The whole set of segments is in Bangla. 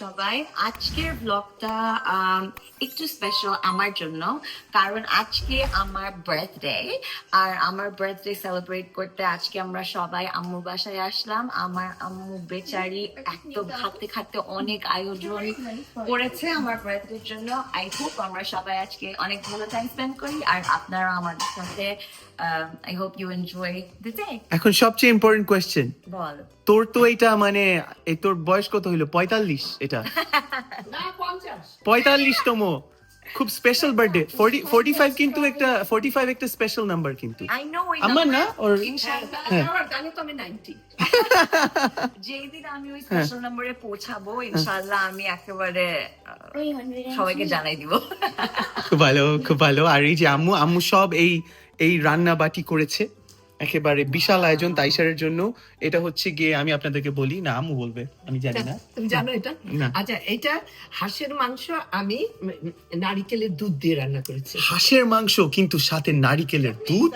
সবাই। আজকের ব্লগটা একটু স্পেশাল আমার জন্য। কারণ আজকে আমার বার্থডে আর আমার বার্থডে সেলিব্রেট করতে আজকে আমরা সবাই আম্মু বাসায় আসলাম। আমার আম্মু বেচারি একদম খাতে খাতে অনেক আয়োজন করেছে আমার বার্থডের জন্য। আই হোপ আমরা সবাই আজকে অনেক ভালো টাইম স্পেন্ড করি। আর আপনারা আমাদের সাথে I hope you enjoy the day এখন সবচেয়ে ইম্পর্টেন্ট কোয়েশ্চেন বল। তোর তো এটা মানে এই তোর বয়স কত হইল? পঁয়তাল্লিশ এটা। পঁয়তাল্লিশতম খুব স্পেশাল বার্থডে ফোর্টি ফাইভ কিন্তু একটা ফোর্টি ফাইভ একটা স্পেশাল নাম্বার কিন্তু। আই নো আমার না? ওর ইনশাআল্লাহ হ্যাঁ। যেই দিন আমি ওই স্পেশাল নম্বরে পৌঁছাবো ইনশাআল্লাহ আমি একেবারে সবাইকে জানাই দিব। খুব ভালো খুব ভালো। আর এই যে আম্মু আম্মু সব এই এই রান্না বাটি করেছে। একেবারে বিশাল আয়োজন তাইসারের জন্য। এটা হচ্ছে গিয়ে আমি আপনাদেরকে বলি না বলবে আমি জানি না। তুমি জানো এটা? আচ্ছা এটা হাঁসের মাংস আমি নারিকেলের দুধ দিয়ে রান্না করেছি। হাঁসের মাংস কিন্তু সাথে নারিকেলের দুধ?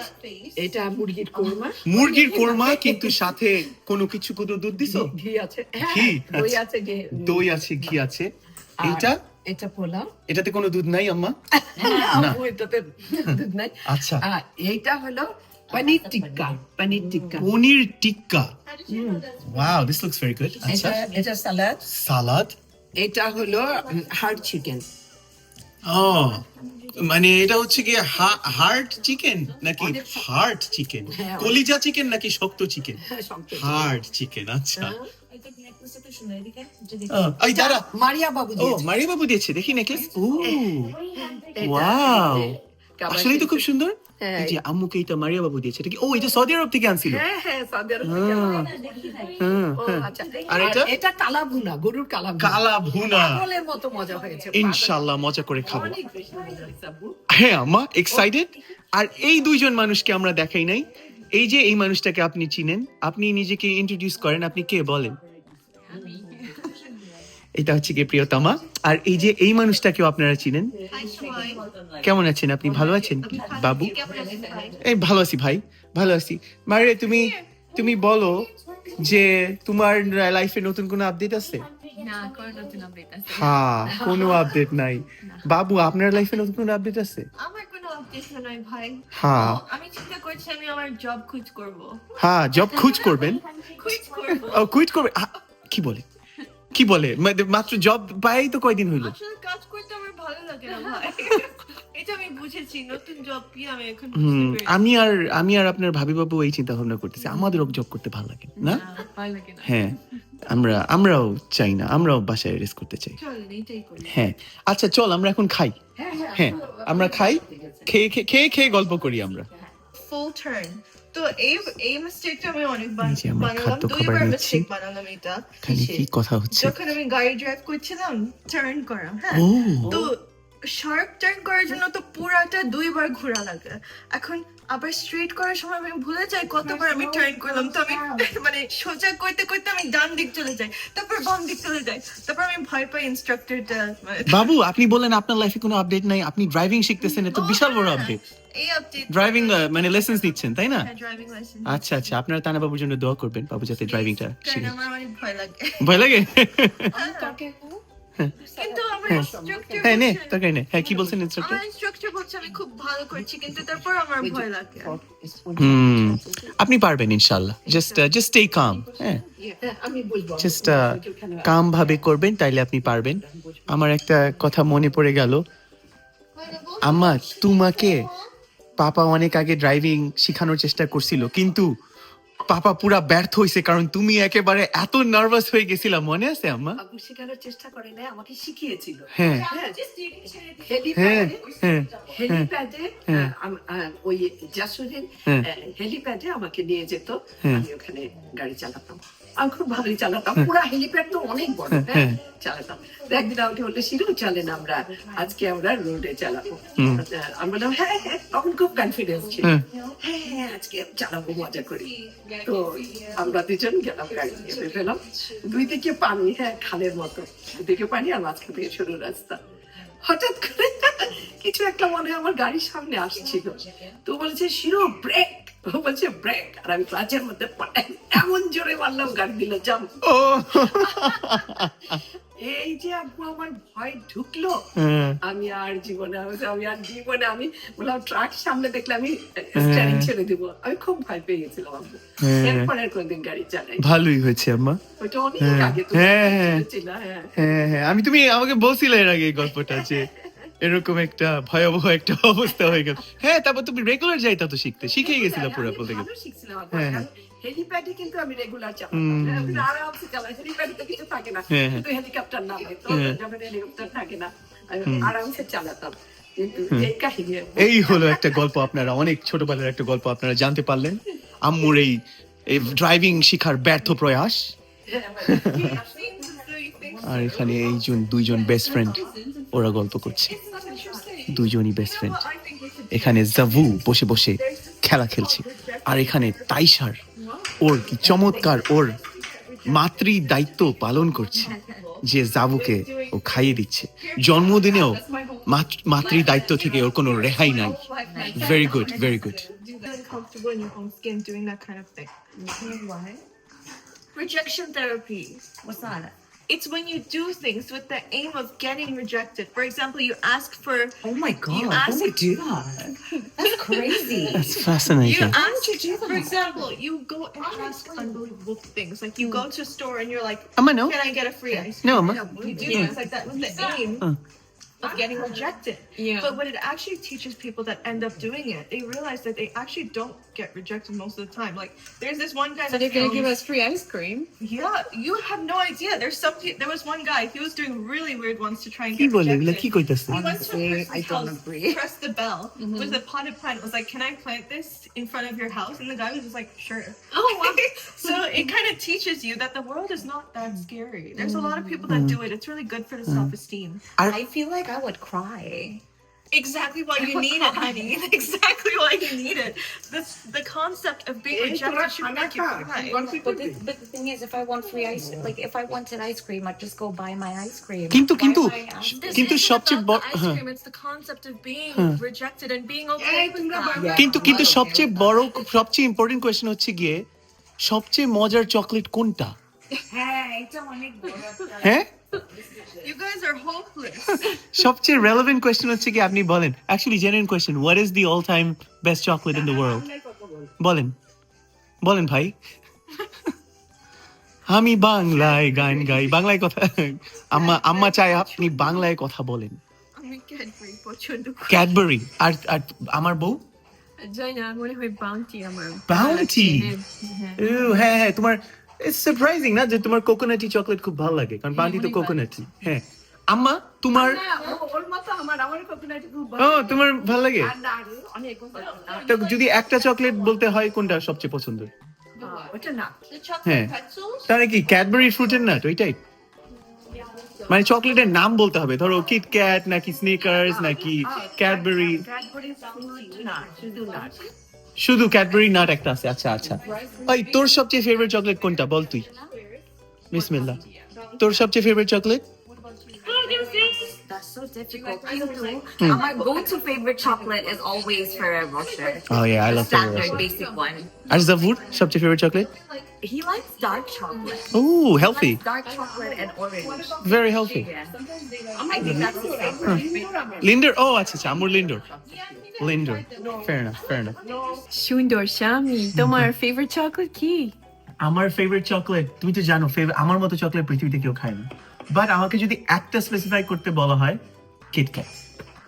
এটা মুরগির কোরমা। মুরগির কোরমা কিন্তু সাথে কোনো কিছু কোনো দুধ দিছো? ঘি আছে। হ্যাঁ, ঘি? দই আচ্ছা। আছে ঘি। দই আছে ঘি আছে। এটা এটা পোলাও। এটাতে কোনো দুধ নাই আম্মা? না। এটাতে দুধ নাই। আচ্ছা। এইটা হলো paneer tikka paneer tikka. Paneer tikka. Wow this looks very good আচ্ছা। এটা স্যালাড সালাদ? এটা হলো হার্ড চিকেন ও মানে এটা হচ্ছে কি হার্ড চিকেন নাকি হার্ট চিকেন হ্যাঁ। কলিজা চিকেন নাকি শক্ত চিকেন হ্যাঁ। হার্ড চিকেন আচ্ছা। ও, দাঁড়া মারিয়া বাবু ও মারিয়া বাবু দিয়েছে দেখি নেকলেস ও। ওয়াও। আসলেই তো খুব সুন্দর। হ্যাঁ। এই যে আম্মুকে এটা মারিয়া বাবু দিয়েছে এটা কি? ও এটা সৌদি আরব থেকে আনছিল। হ্যাঁ হ্যাঁ সৌদি আরব থেকে হ্যাঁ, হ্যাঁ, ও। আচ্ছা। আর এটা? এটা কালা ভুনা গরুর কালা ভুনা কালা ভুনা পাগলের মতো মজা হয়েছে ইনশাল্লাহ মজা করে খাব। হ্যাঁ আম্মা এক্সাইটেড আর এই দুইজন মানুষকে আমরা দেখাই নাই। এই যে এই মানুষটাকে আপনি চিনেন আপনি নিজেকে ইন্ট্রোডিউস করেন আপনি কে বলেন? এটা হচ্ছে কি প্রিয়তমা। আর এই যে এই মানুষটাকেও আপনারা চিনেন। কেমন আছেন আপনি? ভালো আছেন বাবু? এই ভালো আছি ভাই ভালো আছি। মারে তুমি তুমি বলো যে তোমার লাইফে নতুন কোনো আপডেট আছে? না কোনো আপডেট হ্যাঁ কোনো আপডেট নাই। বাবু আপনার লাইফে নতুন কোনো আপডেট আছে? হ্যাঁ। আমি চিন্তা করছি আমি আমার জব খুঁজ করব। হ্যাঁ জব খুঁজ করবেন? ও কুইট করবে। কি বলে? কি বলে? মাত্র জব পাই তো কয়দিন হইল? আসলে কাজ করতে আমার ভালো লাগে না ভাই। এটা আমি বুঝেছি নতুন জব কি আমি এখন হুম আমি আর আমি আর আপনার ভাবি বাবু এই চিন্তা ভাবনা করতেছি আমাদেরও জব করতে ভালো লাগে না? না, ভালো লাগে না। হ্যাঁ আমরা আমরাও চাই না আমরাও বাসায় রেস্ট করতে চাই। হ্যাঁ আচ্ছা চল আমরা এখন খাই। হ্যাঁ আমরা খাই খেয়ে খেয়ে খেয়ে খেয়ে গল্প করি আমরা। ফুল টার্ন তো এই এই মিস্টেকটা আমি অনেকবার বানালাম দুইবার। মিস্টেক বানালাম এটা। কি কথা হচ্ছে? যখন আমি গাড়ি ড্রাইভ করছিলাম টার্ন করা হ্যাঁ। তো শার্প টার্ন করার জন্য তো পুরাটা দুইবার ঘোরা লাগে। এখন আবার স্ট্রেট করার সময় আমি ভুলে যাই কতবার আমি টার্ন করলাম তো আমি মানে সোজা করতে করতে আমি ডান দিক চলে যাই তারপর বাম দিক চলে যাই তারপর আমি ভয় পাই ইনস্ট্রাক্টরটা বাবু আপনি বলেন আপনার লাইফে কোনো আপডেট নাই আপনি ড্রাইভিং শিখতেছেন এত বিশাল বড় আপডেট এই আপডেট ড্রাইভিং মানে লাইসেন্স দিচ্ছেন তাই না? ড্রাইভিং আচ্ছা আচ্ছা আপনারা তানা বাবুর জন্য দোয়া করবেন বাবু যাতে ড্রাইভিংটা শিখে। আমার অনেক ভয় লাগে। ভয় লাগে? কিন্তু আমার ইনস্ট্রাক্টর হ্যাঁ নে তোকে নে। হ্যাঁ কি বলছেন ইনস্ট্রাক্টর আমার ইনস্ট্রাক্টর বলছে আমি খুব ভালো করছি কিন্তু তারপর আমার ভয় লাগে। হুম আপনি পারবেন ইনশাআল্লাহ। জাস্ট জাস্ট স্টে কাম হ্যাঁ। হ্যাঁ, আমি বলব। জাস্ট কাম ভাবে করবেন তাইলে আপনি পারবেন। আমার একটা কথা মনে পড়ে গেল। আম্মা তোমাকে পাপা অনেক আগে ড্রাইভিং শেখানোর চেষ্টা করছিল কিন্তু পাপা পুরা ব্যর্থ হইছে কারণ তুমি একেবারে এত নার্ভাস হয়ে গেছিলা মনে আছে আম্মা আপু শেখানোর চেষ্টা করে নাই আমাকে শিখিয়েছিল হ্যাঁ হ্যাঁ হ্যাঁ হেলিপ্যাডে হ্যাঁ হেলিপ্যাডে হ্যাঁ। ওই জাসুদিন হ্যাঁ। হেলিপ্যাডে আমাকে নিয়ে যেত হ্যাঁ। আমি ওখানে গাড়ি চালাতাম আমি খুব ভালোই চালাতাম। পুরো হেলিপ্যাড তো অনেক বড় হ্যাঁ, হ্যাঁ হ্যাঁ। চালাতাম। একদিন আমাকে বলল শিরু চলেন আমরা। আজকে আমরা রোডে চালাবো। আমি বললাম হ্যাঁ হ্যাঁ তখন খুব কনফিডেন্স ছিল হ্যাঁ। হ্যাঁ আজকে চালাবো মজা করি। তো আমরা দুজন গেলাম গাড়ি বের দুই দিকে পানি হ্যাঁ খালের মতো। দুদিকে পানি আর মাঝখান থেকে সরু রাস্তা। হঠাৎ করে কিছু একটা মনে হয় আমার গাড়ির সামনে আসছিল। তো বলেছে শিরো ব্রেক বলছে ব্রেক আর আমি ক্লাচের মধ্যে এমন জোরে মারলাম গাড়ি দিল জাম এই যে আব্বু আমার ভয় ঢুকলো। হ্যাঁ। আমি আর জীবনে আমি- আর জীবনে আমি বললাম ট্রাক সামনে দেখলে আমি স্টারিং ছেড়ে দিব। আমি খুব ভয় পেয়ে গেছিলাম আব্বু। হ্যাঁ। এরপর আর কোনদিন গাড়ি চালাই। ভালোই হয়েছে আম্মা। ওটা অনেক হ্যাঁ। আগে হ্যাঁ, হ্যাঁ। হ্যাঁ। হ্যাঁ হ্যাঁ। আমি তুমি আমাকে বলছিলে এর আগে এই গল্পটা যে এরকম একটা ভয়াবহ একটা অবস্থা হয়ে গেল। হ্যাঁ তারপর তুমি রেগুলার যাইতা তো শিখতে। শিখেই গেছিল পুরো বলতে গেলে ভালো শিখছিলাম আব্বু। হ্যাঁ, হ্যাঁ। হেলিপ্যাডে কিন্তু আমি রেগুলার হুম। আরামসে চালাই। হেলিপ্যাডে তো কিছু থাকে না। হ্যাঁ, হ্যাঁ। কিন্তু হেলিকপ্টার নামে তো হ্যাঁ। যখন হেলিকপ্টার থাকে না আরামসে চালাতাম। এই এই হলো একটা গল্প আপনারা অনেক ছোটবেলার একটা গল্প আপনারা জানতে পারলেন। আম্মুর এই ড্রাইভিং শিখার ব্যর্থ প্রয়াস। আর এখানে এইজন দুইজন বেস্ট ফ্রেন্ড ওরা গল্প করছে দুইজনই বেস্ট ফ্রেন্ড এখানে জাভু বসে বসে খেলা খেলছে আর এখানে তাইসার ওর কি চমৎকার ওর মাতৃ দায়িত্ব পালন করছে যে জাবুকে ও খাইয়ে দিচ্ছে জন্মদিনেও মাতৃ- দায়িত্ব থেকে ওর কোনো রেহাই নাই very good very good. Rejection therapy. What's that? It's when you do things with the aim of getting rejected. For example, you ask for Oh my god, You who ask- would do that? That's crazy. That's fascinating. you fascinating. ask for example, you go and ask unbelievable things. Like you go to a store and you're like, Amma, no. Can I get a free ice cream? No, cream? Amma. You do things like that with the aim Uh. of getting rejected. Yeah. But what it actually teaches people that end up doing it, they realize that they actually don't get rejected most of the time. Like there's this one guy. So they're gonna give us free ice cream. Yeah, you have no idea. There's some. There was one guy. He was doing really weird ones to try and get rejected. he went to press don't house, agree. the bell. Mm-hmm. Was a potted plant. Was like, can I plant this in front of your house? And the guy was just like, sure. Oh wow. so it kind of teaches you that the world is not that scary. There's a lot of people that mm-hmm. do it. It's really good for the self-esteem. I, I feel like I would cry. Exactly why you need it, honey. Exactly why you need it. This the concept of being rejected should make you cry. But the, but the thing is, if I want free ice, like if I wanted ice cream, I'd just go buy my ice cream. কিন্তু Why কিন্তু would I ask This কিন্তু isn't সবচেয়ে about বড় the ice হ্যাঁ cream, it's the concept of being rejected and being okay এই with তোমরা that. বাংলা- কিন্তু কিন্তু I'm okay সবচেয়ে with বড় সবচেয়ে ইম্পর্টেন্ট কোয়েশ্চেন হচ্ছে গিয়ে সবচেয়ে মজার চকলেট কোনটা হ্যাঁ হ্যাঁ. সবচেয়ে রেলেভেন্ট কোয়েশ্চেন হচ্ছে কি আপনি বলেন। Actually genuine question what is the all time best chocolate in the world বলেন। বলেন ভাই। আমি বাংলায় গান গাই। বাংলায় কথা আম্মা আম্মা চাই আপনি বাংলায় কথা বলেন। আমি Cadbury পছন্দ করি। ক্যাডবেরি আর আর আমার বউ? জানি না মনে হয় বাউন্টি আমার Bounty? হ্যাঁ। হ্যাঁ হ্যাঁ তোমার ইটস সারপ্রাইজিং না যে তোমার কোকোনাটি চকলেট খুব ভালো লাগে কারণ বান্টি তো কোকোনাটি হ্যাঁ। আম্মা তোমার ও- ওর মতো আমার আমার কোকোনাট খুব ও ভালো তোমার ভালো লাগে। তো যদি একটা চকলেট বলতে হয় কোনটা সবচেয়ে পছন্দ? হ্যাঁ? তাহলে কি ক্যাডবেরি ফ্রুটের নাট ওইটাই? মানে চকলেটের নাম বলতে হবে ধরো কিট ক্যাট নাকি স্নিকার্স নাকি ক্যাডবেরি ক্যাডবেরি ফ্রুট না। শুধু ক্যাডবেরি নাট একটা আছে। আচ্ছা আচ্ছা। ওই তোর সবচেয়ে ফেভারিট চকলেট কোনটা? বল তুই। বিসমিল্লাহ। তোর সবচেয়ে favourite chocolate That's so difficult. কিন্তু my go-to favorite chocolate is always Ferrero Rocher. Oh yeah, I love Ferrero Standard Rocher. basic one. আর জাভুর সবচেয়ে favourite chocolate He likes dark chocolate. ও He likes dark chocolate and orange. Very healthy Yeah. I think that's his favorite. Lindor ও আচ্ছা আচ্ছা আমুর Lindor Lindor fair enough fair enough সুন্দর স্বামী তোমার ফেভারিট চকলেট কি আমার ফেভারিট চকলেট তুমি তো জানো favorite- আমার মতো চকলেট পৃথিবীতে কেউ খায় না বাট আমাকে যদি একটা স্পেসিফাই করতে বলা হয় কিটক্যাট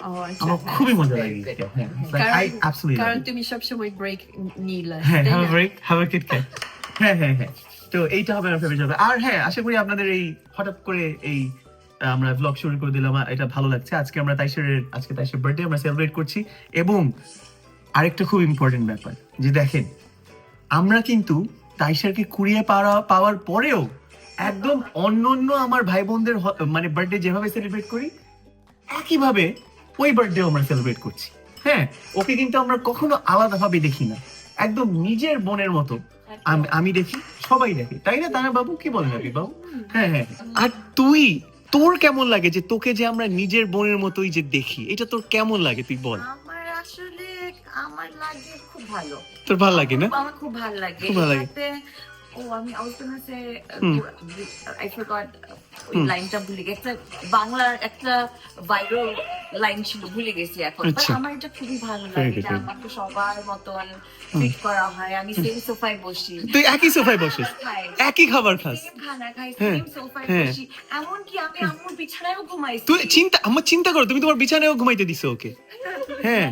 ও আচ্ছা আমার খুবই মজা লাগে হ্যাঁ Like, I absolutely কারণ তুমি সবসময় ব্রেক নিলা হ্যাঁ তাই ব্রেক হ্যাভ আ কিটক্যাট হ্যাঁ হ্যাঁ হ্যাঁ। তো এইটা হবে আমার ফেভারিট চকলেট আর হ্যাঁ আশা করি আপনাদের এই হঠাৎ করে এই আমরা ব্লগ শুরু করে দিলাম এটা ভালো লাগছে। আজকে আমরা তাইশের আজকে তাইশের বার্থডে আমরা সেলিব্রেট করছি। এবং আরেকটা খুব ইম্পর্টেন্ট ব্যাপার যে দেখেন আমরা কিন্তু তাইশারকে কুড়িয়ে পাওয়া পাওয়ার পরেও একদম অন্য অন্য আমার ভাই বোনদের মানে বার্থডে যেভাবে সেলিব্রেট করি একইভাবে ওই বার্থডে আমরা সেলিব্রেট করছি। হ্যাঁ ওকে কিন্তু আমরা কখনো আলাদাভাবে দেখি না। একদম নিজের বোনের মতো। আমি- দেখি সবাই দেখে। তাই না তানা বাবু? কি বলেন আপনি বাবু? হ্যাঁ হ্যাঁ। আর তুই তোর কেমন লাগে যে তোকে যে আমরা নিজের বোনের মতোই যে দেখি? এটা তোর কেমন লাগে তুই বল। আমার আসলে আমার লাগে খুব ভালো। তোর ভালো লাগে না? আমার খুব ভালো লাগে। খুব ভালো লাগে। Oh, I mean, I was gonna say, uh, hmm. I forgot ওই লাইনটা ভুলে গেছি। বাংলার একটা ভাইরাল লাইন ছিল ভুলে গেছি এখন। আচ্ছা। আমার এটা খুবই ভালো লাগে যে. আমাকে সবার মতন ট্রিট করা হয়। আমি সেম সোফায় বসি। তুই একই সোফায় বসিস? একই খাবার খাস? খানা খাই হ্যাঁ, সেম সোফায় হ্যাঁ। বসি। এমনকি আমি আমার বিছানায়ও ঘুমাইছি। তুই চিন্তা আমার চিন্তা করো তুমি তোমার বিছানায়ও ঘুমাইতে দিছো ওকে। হ্যাঁ।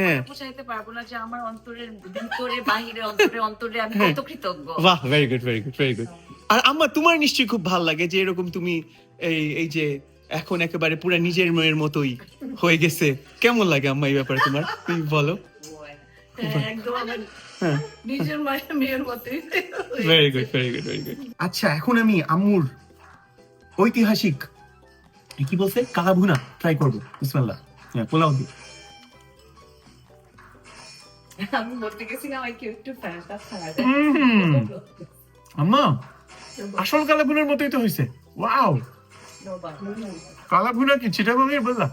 হ্যাঁ। বোঝাইতে পারব না যে আমার অন্তরের ভিতরে বাহিরে অন্তরে অন্তরে আমি হ্যাঁ। কত কৃতজ্ঞ। বাহ very good very good very good আর আম্মা তোমার নিশ্চয়ই খুব ভালো লাগে যে এরকম তুমি এই এই যে এখন একেবারে পুরো নিজের মেয়ের মতোই হয়ে গেছে। কেমন লাগে আম্মা এই ব্যাপারে তোমার? তুমি বলো। হ্যাঁ, হ্যাঁ। নিজের মায়ের মেয়ের মতোই very good very good very good আচ্ছা এখন আমি আম্মুর ঐতিহাসিক কি বলছে? কালা ভুনা ট্রাই করব। বিসমিল্লাহ। হ্যাঁ পোলাও দি আমি বলতে গেছিলাম একটু ফ্যানটা ছাড়া আম্মা আসল কালা ভুনার মতোই তো হয়েছে ওয়াও। কালা ভুনা কি চিটাগংয়ের বললা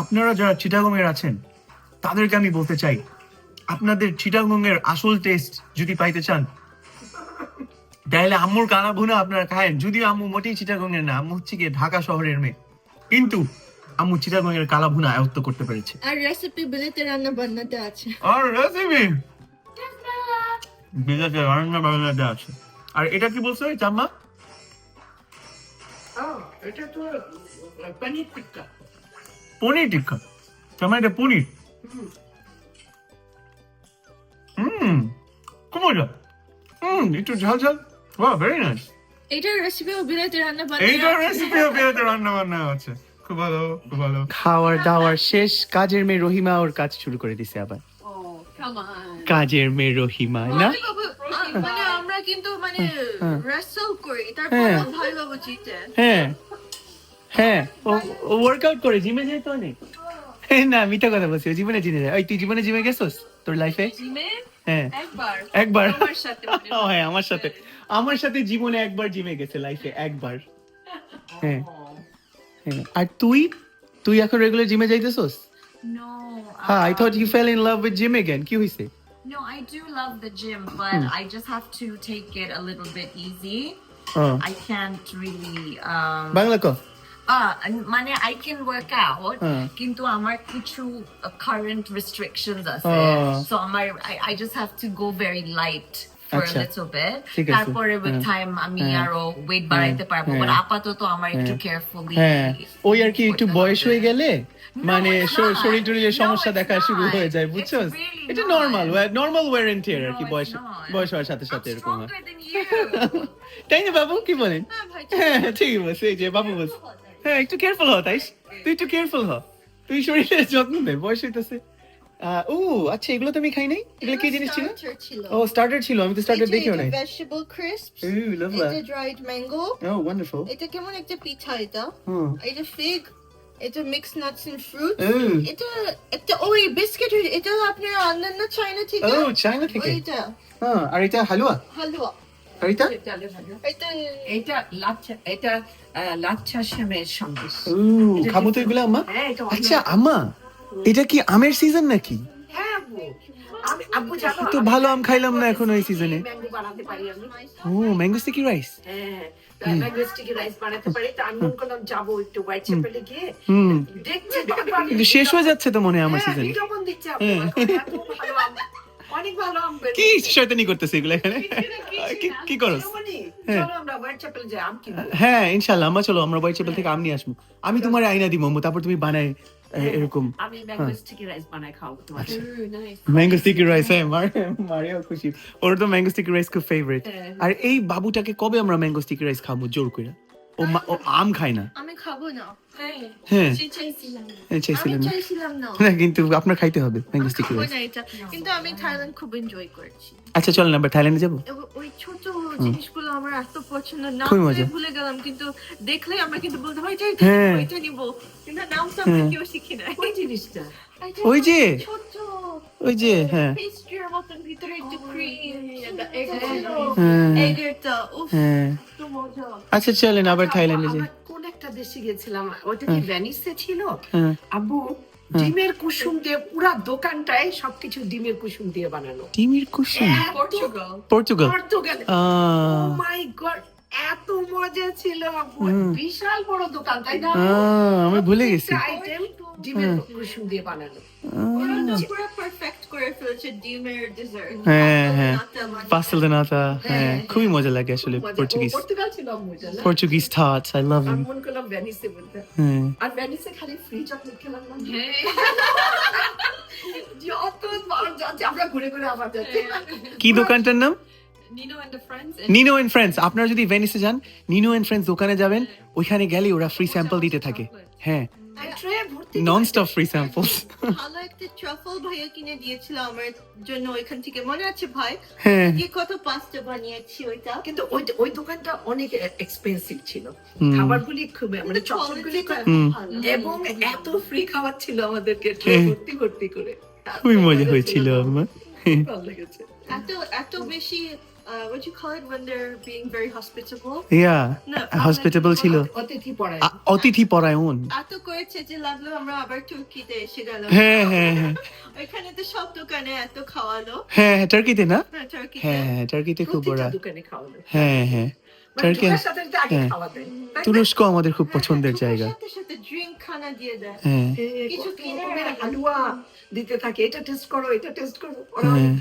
আপনারা যারা চিটাগংয়ের আছেন তাদেরকে আমি বলতে চাই আপনাদের চিটাগংয়ের আসল টেস্ট যদি পাইতে চান তাহলে আম্মুর কানা ভুনা আপনারা খায়েন। যদিও আম্মু মোটেই চিটাগংয়ের না আম্মু হচ্ছে গিয়ে ঢাকা শহরের মেয়ে। কিন্তু আম্মু চিটাগংয়ের কালা ভুনা আয়ত্ত করতে পেরেছে। আর রেসিপি বিলেতে রান্না বান্নাতে আছে। আর রেসিপি বিলেতে রান্না বান্নাতে আছে। আর এটা কি বলছো চাম্মা? এটা তো পনির টিক্কা। পনির টিক্কা? চাম্মা এটা পনির? হুম। খুব মজা। হুম একটু ঝাল ঝাল। বাহ ভেরি নাইস এটার রেসিপিও বিলেতে রান্না এইটার রেসিপিও বিয়েতে রান্না বান্না আছে। খুব ভালো খুব ভালো। খাওয়ার দাওয়ার শেষ কাজের মেয়ে রহিমা ওর কাজ শুরু করে দিছে আবার। কাজের মেয়ে রহিমা না? মানে আমরা কিন্তু মানে হ্যাঁ। রেসল করি হ্যাঁ। তারপর ভাই জিতে। হ্যাঁ হ্যাঁ ও ওয়ার্কআউট করে জিমে যেত অনেক। হ্যাঁ, না মিথ্যা কথা বলছি জীবনে জিনে যায়। ওই তুই জীবনে জিমে গেছস তোর লাইফে জিমে? হ্যাঁ। একবার। একবার? আমার সাথে মানে হ্যাঁ আমার সাথে। আমার সাথে জীবনে একবার জিমে গেছে লাইফে একবার। হ্যাঁ। হ্যাঁ আর তুই? তুই এখন রেগুলার জিমে যাইতেছস? No. হ্যাঁ I uh, thought you fell in love with gym again কি হইছে No, I do love the gym, but I just have to take it a little bit easy. I can't really um Bangla ক uh, মানে I can work out হ্যাঁ। কিন্তু আমার কিছু uh, current restrictions আছে Oh. so আমার I, I just have to go very light for আচ্ছা। a little bit তারপরে with হ্যাঁ। time আমি হ্যাঁ। আরও weight বাড়াইতে পারব but হ্যাঁ। আপাতত আমার একটু হ্যাঁ। carefully হ্যাঁ ওই আর কি একটু বয়স হয়ে গেলে মানে. শরীর টরীরের No, সমস্যা দেখা শুরু হয়ে যায় বুঝছ? এটা. Normal normal wear and tear আর কি বয়স বয়স হওয়ার সাথে সাথে এরকম হয়। তাই না বাবু? কি বলেন? হ্যাঁ ভাই হ্যাঁ ঠিকই বলছে এই যে বাবু বলছে। হ্যাঁ একটু কেয়ারফুল হ তাই তুই একটু কেয়ারফুল হ তুই শরীরের যত্ন নে বয়স হইতেছে। ও আচ্ছা এগুলো তো আমি খাই নাই? এগুলো কি জিনিস ছিল? ও স্টার্টার ছিল আমি তো স্টার্টার দেখিও নাই। Vegetable crisps Ooh, lovely. এটা ড্রাইড ম্যাঙ্গো ও ওয়ান্ডারফুল এটা কেমন একটা পিঠা এটা? হুম। এটা ফিগ এটা মিক্স নাটস এন্ড ফ্রুট এটা একটা ওই বিস্কিট এটা আপনার অন্যান্য চাইনা থেকে? ও চায়না থেকে। এটা হ্যাঁ আর এটা হালুয়া? হালুয়া। আর এটা? এটা এটা লাচ্ছা এটা লাচ্ছা শ্যামের সন্দেশ। ও খাব তো এগুলো আম্মা? হ্যাঁ আচ্ছা আম্মা এটা কি আমের সিজন নাকি? হ্যাঁ তো ভালো আম খাইলাম না এখন ওই সিজনে বানাতে পারি আমি? ও ম্যাঙ্গো স্টিকি রাইস হ্যাঁ হোয়াইট চ্যাপেলে শেষ হয়ে যাচ্ছে তো মনে আমার হ্যাঁ, সিজনে আম বের কি শয়তানি করতেছে এগুলো এখানে? কি কি করস? শিরোমণি, হ্যাঁ। চলো আমরা হোয়াইট চ্যাপেল হ্যাঁ ইনশাল্লাহ আম্মা চলো আমরা বাইক থেকে আম নিয়ে আসব। আমি তোমার আইনা দিব তারপর তুমি বানাই এ, এরকম। আমি ম্যাঙ্গো স্টিকি রাইস বানাই খাওয়াবো আচ্ছা। ম্যাঙ্গো স্টিকি রাইস হ্যাঁ মারিও খুশি। ওর তো ম্যাঙ্গো স্টিকি রাইস খুব ফেভারিট হ্যাঁ। আর এই বাবুটাকে কবে আমরা ম্যাঙ্গো স্টিকি রাইস খাব জোর করে ও মা- ও আম খায় না? আমি খাব না। হ্যাঁ। সে চাইছিলাম। না। চাইছিলাম না। না। না কিন্তু আপনার খাইতে হবে ম্যাঙ্গো স্টিকি রাইস কিন্তু আমি থাইল্যান্ড খুব এনজয় করেছি। আচ্ছা চলেন আমরা থাইল্যান্ডে যাব? ওই ছোট জিনিসগুলো আমার এত পছন্দ নাম ভুলে গেলাম কিন্তু দেখলে আমরা কিন্তু বলতে হয় হ্যাঁ। এটা নিবো। কিন্তু নাম তো আমরা কেউ শিখি না ওই জিনিসটা। ওই যে ওই যে হ্যাঁ। ক্রিম হ্যাঁ। হ্যাঁ। আচ্ছা চলেন আবার থাইল্যান্ডে যাই কোন একটা দেশে গেছিলাম ওটা কি ভ্যানিসে ছিল? হ্যাঁ। আব্বু ডিমের কুসুম দিয়ে পুরা দোকানটায় সবকিছু ডিমের কুসুম দিয়ে বানানো। টিমির কুসুম? Portugal Portugal Portugal my god এত মজা ছিল বিশাল বড় দোকান তাই না? আমি ভুলে গেছি। আইটেম ডিমের কুসুম দিয়ে বানানো পুরো পারফেক্ট করে ফেলেছে ডিমের ডেজার্ট হ্যাঁ হ্যাঁ। পাস্তেল nata হ্যাঁ খুবই মজা লাগে আসলে মজা। পর্তুগিজ পর্তুগাল ছিল মজা Portuguese thoughts I love him মন করলাম ভ্যানিসে বলতে। হ্যাঁ। আর ভ্যানিসে খালি ফ্রি চকলেট খেলাম না। হ্যাঁ। যত বার যাচ্ছে আমরা ঘুরে ঘুরে আবার যাচ্ছি। কি দোকানটার নাম? Nino and the friends. Nino and friends আপনারা যদি ভেনিসে যান নিনো এন্ড ফ্রেন্ডস দোকানে যাবেন ওইখানে গেলে ওরা ফ্রি স্যাম্পল দিতে থাকে। হ্যাঁ। নন স্টপ ফ্রি স্যাম্পলস ভালো একটা ট্রাফল ভাইয়া কিনে দিয়েছিল আমার জন্য ওইখান থেকে। মনে আছে ভাই? হ্যাঁ। কি কত পাস্তা বানিয়েছি ওইটা। কিন্তু ওই ওই দোকানটা অনেক এক্সপেন্সিভ ছিল। খাবারগুলি খুব মানে চকলেটগুলি এবং এত ফ্রি খাবার ছিল আমাদেরকে ট্রে হ্যাঁ। ভর্তি ভর্তি করে। খুবই মজা হয়েছিল আমার। ভালো লেগেছে। এত এত বেশি uh, what you call it when they're being very hospitable? না, হসপিটেবল ছিল অতিথি পড়ায় আ- অতিথি পরায়ণ এত করেছে যে লাগল আমরা আবার তুর্কিতে এসে গেল হ্যাঁ হ্যাঁ হ্যাঁ। ওইখানে তো সব দোকানে এত খাওয়ালো। হ্যাঁ হ্যাঁ টার্কিতে না? হ্যাঁ, তুর্কিতে হ্যাঁ হ্যাঁ টার্কিতে খুব প্রতিটা ওরা দোকানে হ্যাঁ হ্যাঁ। মানে টার্কি ঢোকার সাথে সাথে আগে হ্যাঁ। খাওয়া দেয় তাই না? তুরস্ক আমাদের খুব পছন্দের জায়গা। সাথে সাথে ড্রিঙ্ক খানা দিয়ে দেয়। হ্যাঁ। হ্যাঁ, কিছু কত কিনে রকমের রাখে। হালুয়া। দিতে থাকে এটা টেস্ট করো এটা টেস্ট করো হ্যাঁ।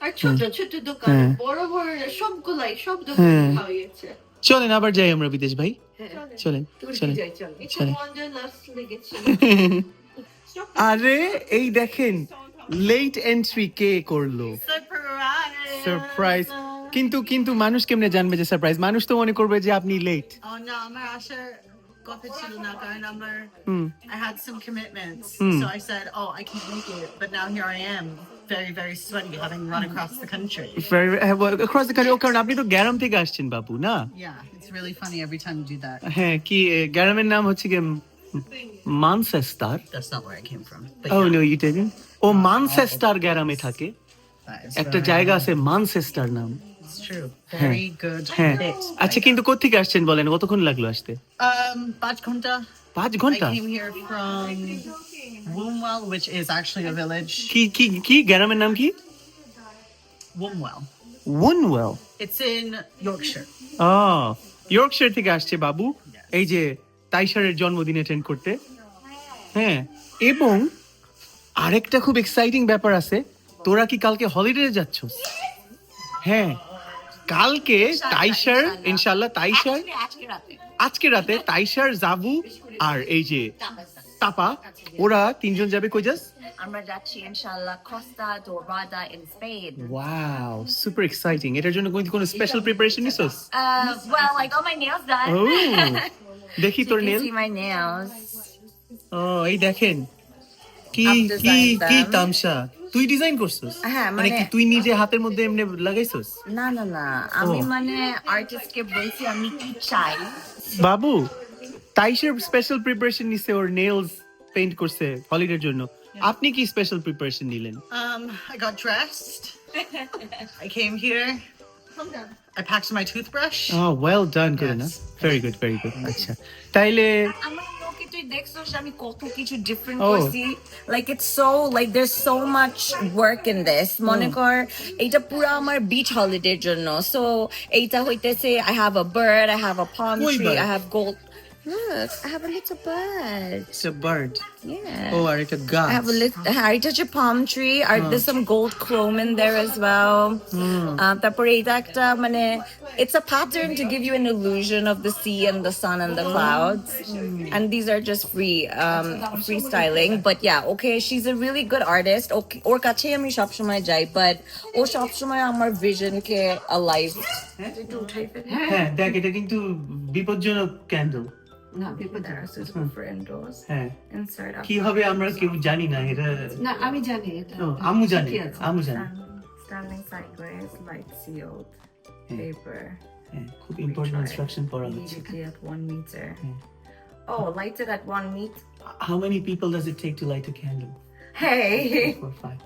আর ছোট ছোট দোকান হ্যাঁ। বড় বড় সবগুলাই সব দোকানে হ্যাঁ। খাওয়াইছে চলেন আবার যাই আমরা বিদেশ ভাই। হ্যাঁ, চলেন। চলেন যাই চল এটা চলে। ওয়ান্ডারলাস্ট লেগেছে। আরে এই দেখেন লেট এন্ট্রি কে করল? সারপ্রাইজ সারপ্রাইজ কিন্তু কিন্তু মানুষ কেমনে জানবে যে সারপ্রাইজ মানুষ তো মনে করবে যে আপনি লেট ও না আমার আসার কথা ছিল না কারণ আমার hmm I had some commitments. Hmm. So I said, oh, I can't make it. But now here I am, very, very sweaty, having run across the country. Cross the country কারণ আপনি তো গ্যারাম থেকে আসছেন বাবু না Yeah, it's really funny every time you do that. হ্যাঁ কি এ, গ্যারামের নাম হচ্ছে কি Manchester That's not where I came from. But oh yeah, no you telling ও মানসেস্টার গ্যারামে থাকে that is একটা where I জায়গা am. আছে মানসেস্টার নাম It's true. Very good হ্যাঁ। fit. আচ্ছা কিন্তু কোথেকে আসছেন বলেন? কতক্ষণ লাগল আসতে? Um. পাঁচ I ঘণ্টা? Came here from Wombwell, which is actually a village. কি কি কি? গ্যারামের নাম কি? Wombwell. ওয়ানওয়েল It's in Yorkshire. O Yorkshire থেকে আসছে বাবু। এই যে তাইশারের জন্মদিন অ্যাটেন্ড করতে। হ্যাঁ এবং আরেকটা খুব এক্সাইটিং ব্যাপার আছে। তোরা কি কালকে হলিডে যাচ্ছ? হ্যাঁ কালকে তাইশার ইনশাল্লাহ তাইশার আজকে রাতে। তাইশার জাবু আর এই যে তাপা ওরা তিনজন যাবে কই যাস? আমরা যাচ্ছি ইনশাআল্লাহ Costa in Spain wow super exciting এটার জন্য কোনো স্পেশাল প্রিপারেশন নিছস? Uh, well, I got my nails done. ও দেখি তোর নেল ও এই দেখেন। কি কি কি them. তুই ডিজাইন করছস? হ্যাঁ, মানে কি মানে- তুই নিজে হাতের মধ্যে এমনি লাগাইছস? না না না। আমি। মানে আর্টিস্টকে বলছি আমি কি চাই? বাবু তাইশের স্পেশাল প্রিপারেশন নিছে ওর নেলস পেইন্ট করছে হলিডের জন্য। আপনি কি স্পেশাল প্রিপারেশন নিলেন? Um, I got dressed. I came here. I packed my toothbrush. Well done করে না Yes. Very good very good আচ্ছা। তাইলে আমার লোকে তুই দেখছস আমি কত কিছু ডিফারেন্ট Oh. করছি like it's so like there so much work in this মনে কর এইটা পুরো আমার বিচ হলিডের জন্য সো এইটা হইতেছে I have a bird I have a palm কই tree bird? I have gold Look, I have a little bird. It's a bird Yeah. ও আর এটা গাছ I have a little, I touch a palm tree. Or there's some gold chrome in there as well. Uh, তারপরে এটা একটা মানে it's a pattern to give you an illusion of the sea and the sun and the clouds. And these are just free um freestyling. But yeah, okay, she's a really good artist. Okay, ওর কাছে আমি সবসময় যাই, but ও সবসময় আমার vision কে alive. হ্যাঁ দেখ এটা কিন্তু বিপজ্জনক ক্যান্ডেল না পেপার দ্বারা সুইটেবল ফর ইনডোরস হ্যাঁ ইনসাইড কি হবে আমরা কেউ জানি না এটা না আমি জানি এটা ও, আম্মু জানে কি আছে? আম্মু জানে Standing sideways, light sealed Hmm. paper. হ্যাঁ, খুব ইম্পর্টেন্ট Try. ইনস্ট্রাকশন পড়া হচ্ছে Immediately at one meter. Hmm. Oh, lighted at one meter. How many people does it take to light a candle? Hey! Four, five.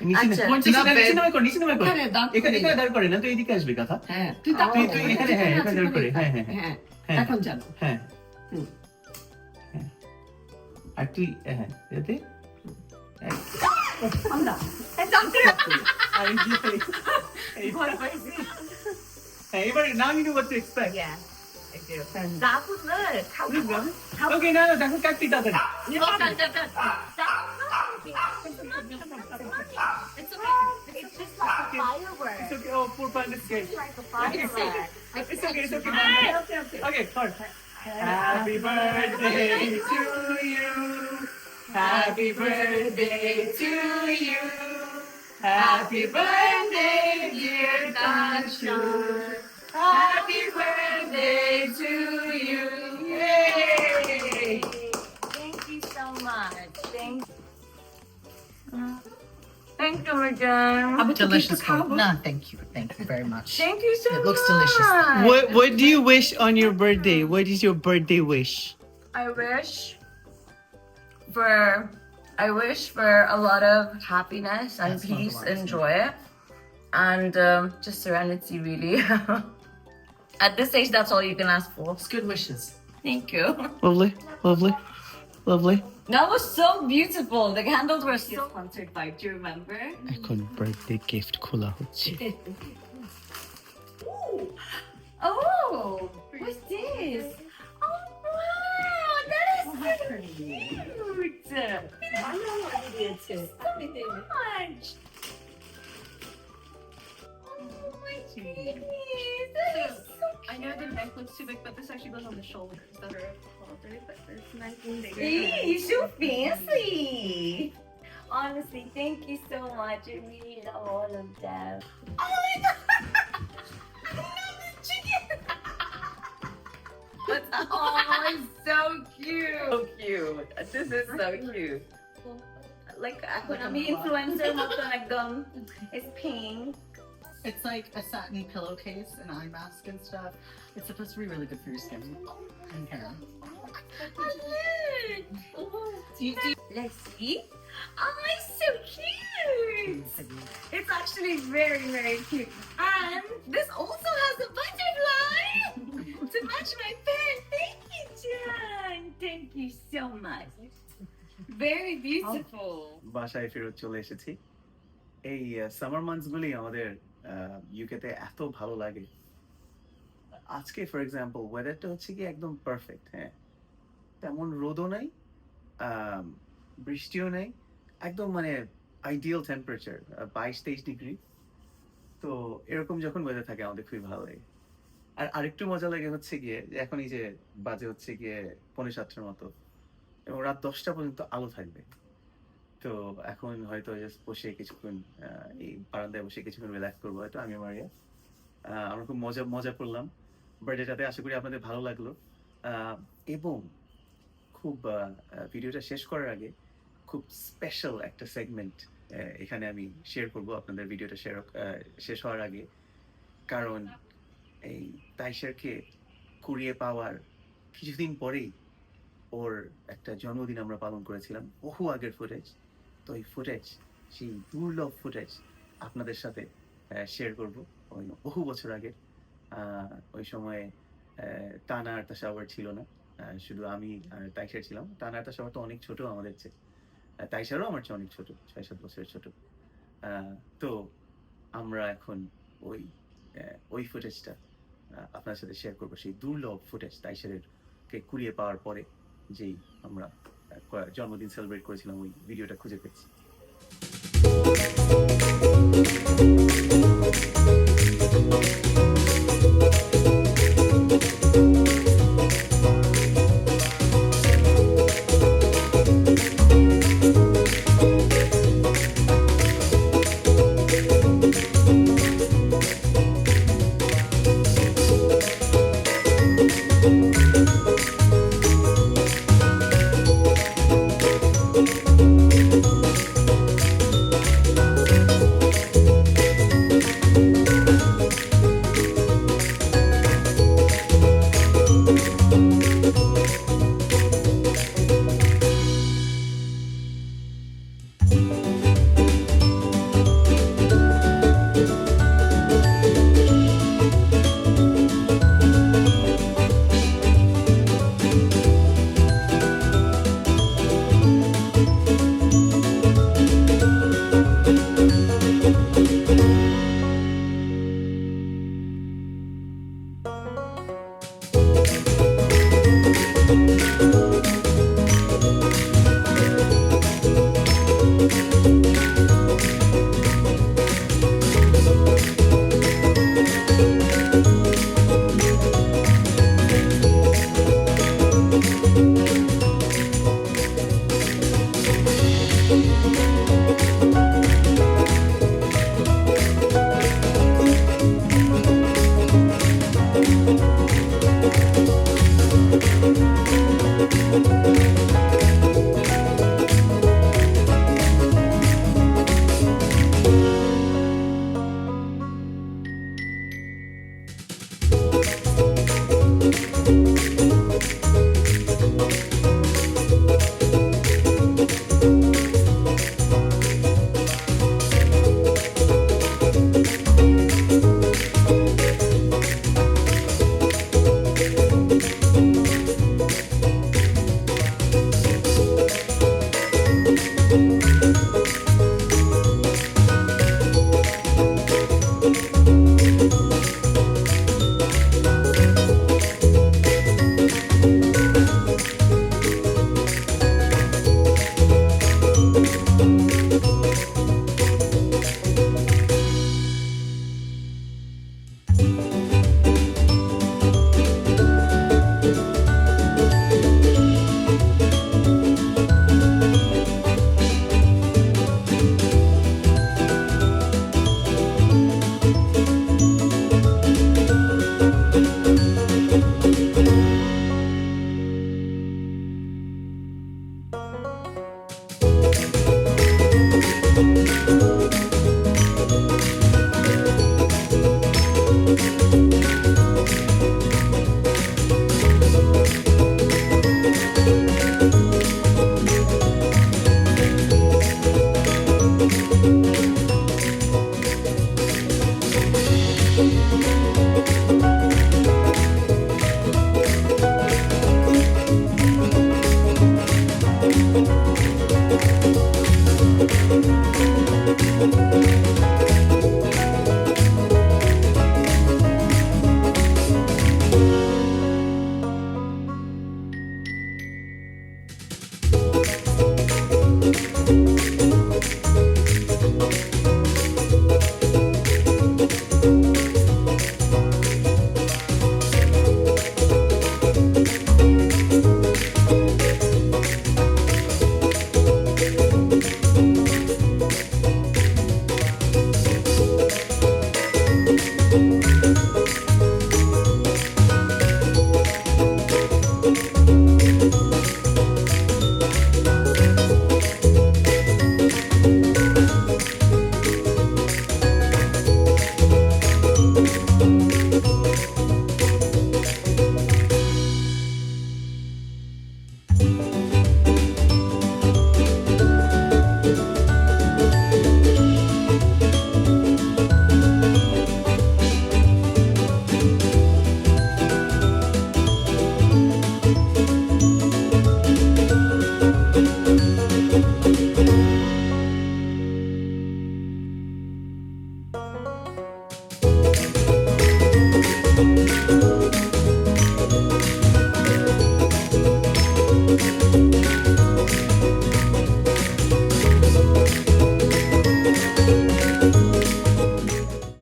নিচে আচ্ছা, নামা- নিচে নামা- নিচে নামা কর, নিচে নামা কর। এখানে দাঁড় এখানে করে এখানে দাঁড় করে না তো এদিকে আসবে কথা হ্যাঁ তুই তা তুই- তুই এখানে, হ্যাঁ, এখানে দাঁড় করে, হ্যাঁ, হ্যাঁ, হ্যাঁ। হ্যাঁ হ্যাঁ এখন জানো হ্যাঁ হুম। হ্যাঁ। আর তুই হ্যাঁ এতে আমরা আর এই যে- এই- হ্যাঁ, এবারে now you know what to expect. Yeah, I do. That was good. How Please, brother. Okay, না, না, দেখো কাটতি তাড়াতাড়ি। It's okay. It's just like a firework. It's okay. Oh, poor panda scared. It's like a firework. It's okay, it's okay. Okay, sorry. Happy birthday to you. Happy birthday to you. Happy birthday, dear Tanshu. Happy birthday to you. Yay! Thank you, Georgia. Delicious food. No, thank you. Thank you very much. Thank you so much. It looks delicious. What What do you wish on your birthday? What is your birthday wish? I wish for I wish for a lot of happiness and That's peace and joy, and um, just serenity, really. At this stage, that's all you can ask for. It's good wishes. Thank you. Lovely, lovely, lovely. That was so beautiful. The candles were so sponsored by do you remember? এখন birthday gift খোলা হচ্ছে Oh, what's this? Oh wow, that is so cute. I know what it is. So much. Oh my goodness, that is so I know the neck looks too big, but this actually goes on the shoulders that are haltered, but it's nice and you're so fancy. Honestly, thank you so much. I really love all of them. Oh my god! I love this chicken! oh, it's so cute. So cute. This is so cute. Like, ako na may influencer mo to nagdom. It's pink. It's like a satin pillowcase and eye mask and stuff. It's supposed to be really good for your skin and hair. Let's see. Oh, it's so cute. It's actually very, very cute. And this also has a butterfly to match my pen. Thank you, John. Thank you so much. Very beautiful. বাসায় ফেরত চলে এসেছি এই সামার মান্থস গুলি আমাদের ইউকেতে এত ভালো লাগে। আজকে ফর এক্সাম্পল ওয়েদারটা হচ্ছে কি একদম পারফেক্ট হ্যাঁ। তেমন রোদও নাই বৃষ্টিও নেই, একদম মানে আইডিয়াল টেম্পারেচার বাইশ তেইশ ডিগ্রি। তো এরকম যখন ওয়েদার থাকে, আমাদের খুবই ভালো লাগে। আর আরেকটু মজা লাগে হচ্ছে গিয়ে, এখন এই যে বাজে হচ্ছে গিয়ে পনেরো সাতটার মতো, এবং রাত দশটা পর্যন্ত আলো থাকবে। তো এখন হয়তো জাস্ট বসে কিছুক্ষণ এই বারান্দায় বসে কিছুক্ষণ রিল্যাক্স করব হয়তো আমি আহ, আমরা খুব মজা মজা করলাম। বাট এটাতে আশা করি আপনাদের ভালো লাগল। এবং খুব ভিডিওটা শেষ করার আগে খুব স্পেশাল একটা সেগমেন্ট এখানে আমি শেয়ার করব আপনাদের ভিডিওটা শেয়ার শেষ হওয়ার আগে। কারণ এই তাইশারকে কুড়িয়ে পাওয়ার কিছুদিন পরেই ওর একটা জন্মদিন আমরা পালন করেছিলাম বহু আগের ফুটেজ তো এই ফুটেজ সেই দুর্লভ ফুটেজ আপনাদের সাথে শেয়ার করব। ওই বহু বছর আগে ওই সময়ে টানা আর তাসা আবার ছিল না। শুধু আমি আর তাইশার ছিলাম। টানা আর তাসা আবার তো অনেক ছোট আমাদের চেয়ে। তাইশারও আমার চেয়ে অনেক ছোট ছয় সাত বছরের ছোট। তো আমরা এখন ওই ওই ফুটেজটা আপনার সাথে শেয়ার করব। সেই দুর্লভ ফুটেজ তাইশারের কে কুড়িয়ে পাওয়ার পরে যেই আমরা জন্মদিন সেলিব্রেট করেছিলাম ওই ভিডিওটা খুঁজে পেয়েছি।